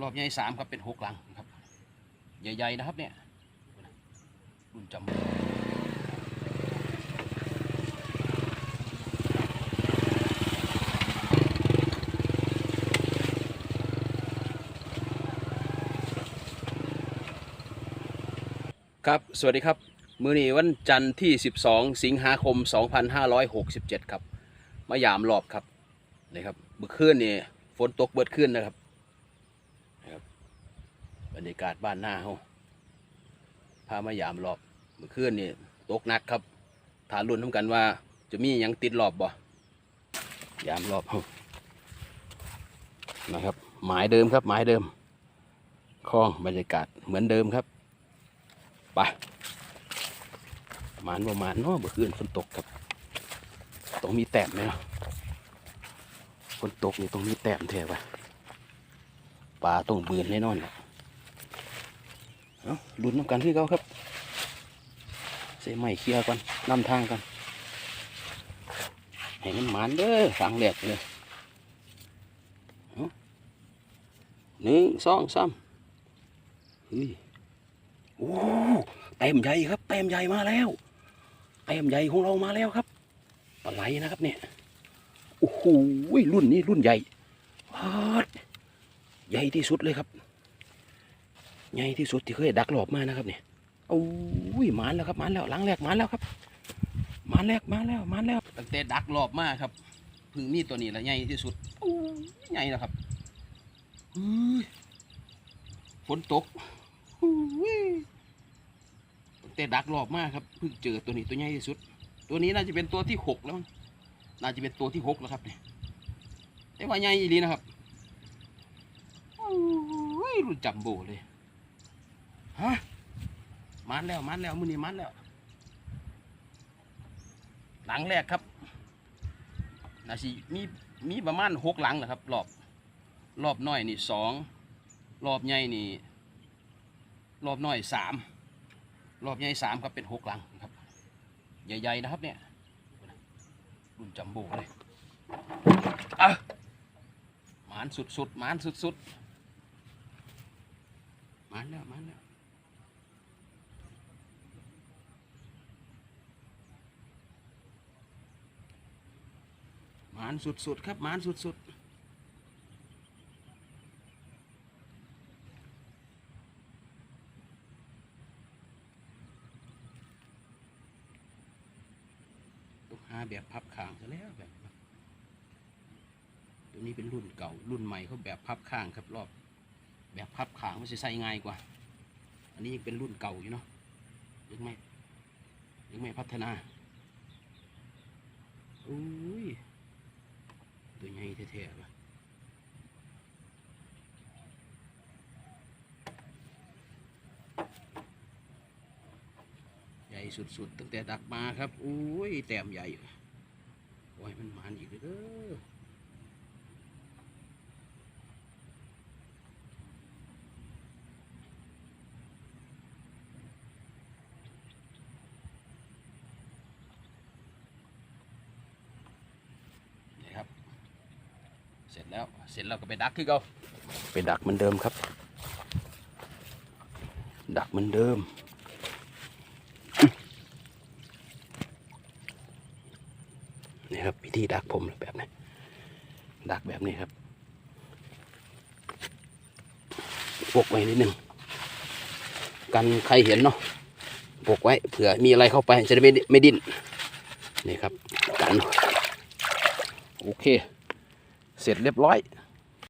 รอบใหญ่สามครับเป็นหกหลังครับ ใหญ่ๆนะครับเนี่ยรุ่นจำครับ สวัสดีครับ มือนี้วันจันทร์ที่ 12 สิงหาคม 2567 ครับ มายามรอบครับ นี่ครับเมื่อคืนนี่ฝนตกเบิดขึ้นนะครับนะครับบ รรยากาศบ้านหน้าเขาพามายามรอบเมื่อคืนนี่ตกหนักครับฐานรุ่นทำกันว่า จะมียังติดรอบบ่ยามรอบเขานะครับ หมายเดิมครับ หมายเดิมคลองบรรยากาศเหมือนเดิมครับไปหมานประมาณเนาะเมื่อคืนฝนตกครับต้องมีแต้มไหมเนาะฝนตกนี่ต้องมีแต้มแท้ปะปลาต้องเบือนแน่นอนแหละ เอาลุ้นน้ำกันที่เขาครับใส่ไม้เคลียร์ก่อนนำทางกันให้มันหมานเด้อฝังแหลกเลยเอาหนึ่งสองสามเฮ้ยโอ้เต็มใหญ่ครับเต็มใหญ่มาแล้วเต็มใหญ่ของเรามาแล้วครับปลาไหลนะครับเนี่ยโอ้โหรุ่นนี้รุ่นใหญ่ใหญ่ที่สุดเลยครับ ใหญ่ที่สุดที่เคยดักหลอบมานะครับเนี่ยโอ้ยมานแล้วครับมานแล้วหลังแรกมานแล้วครับมานแรกมาแล้วมานแล้วตั้งแต่ดักหลอบมาครับเพึ่งมีตัวนี้แหละใหญ่ที่สุดโอ้ยใหญ่แล้วครับเฮ้ยฝนตกตั้งแต่ดักหลอบมาครับเพิ่งเจอตัวนี้ตัวใหญ่ที่สุด ตัวนี้น่าจะเป็นตัวที่หกแล้วน่าจะเป็นตัวที่หกแล้วครับเนี่ยแต่ว่าใหญ่อีลีนะครับโอ้ยรุ่นจัมโบ้เลย ฮะมันแล้วมันแล้วมือนี้มันแล้ว หลังแรกครับนาสิมีมีประมาณหกหลังนะครับ รอบรอบน้อยนี่สองรอบใหญ่นี่รอบน้อยสามรอบใหญ่สามครับเป็นหกหลังครับ ใหญ่ๆนะครับเนี่ยรุ่นจัมโบ้เลยอะหมานสุดๆหมานสุดๆหมานแล้วหมานแล้วานสุดๆครับหมานสุดๆต้องหาแบบพับข้างซะแล้วแบบตัวนี้เป็นรุ่นเก่ารุ่นใหม่เขาแบบพับข้างครับรอบ แบบพับข้างมันจะใส่ง่ายกว่า อันนี้ยังเป็นรุ่นเก่าอยู่เนาะยังไม่ยังไม่พัฒนาอุ้ย ตัวใหญ่แท้ๆว่ะใหญ่ สุดๆ ตั้งแต่ดักมาครับอุ้ยแต้มใหญ่โอ้ยมันมานอีกเด้อนี่ครับเสร็จแล้วเสร็จแล้วก็ไปดักคือเขาไปดักเหมือนเดิมครับ ดักเหมือนเดิม นี่ครับวิธีดักผมแบบนี้ดักแบบนี้ครับปกไว้นิดนึงกันใครเห็นเนาะปกไว้เผื่อมีอะไรเข้าไปจะได้ไม่ไม่ดิ้นนี่ครับกันโอเค เสร็จเรียบร้อย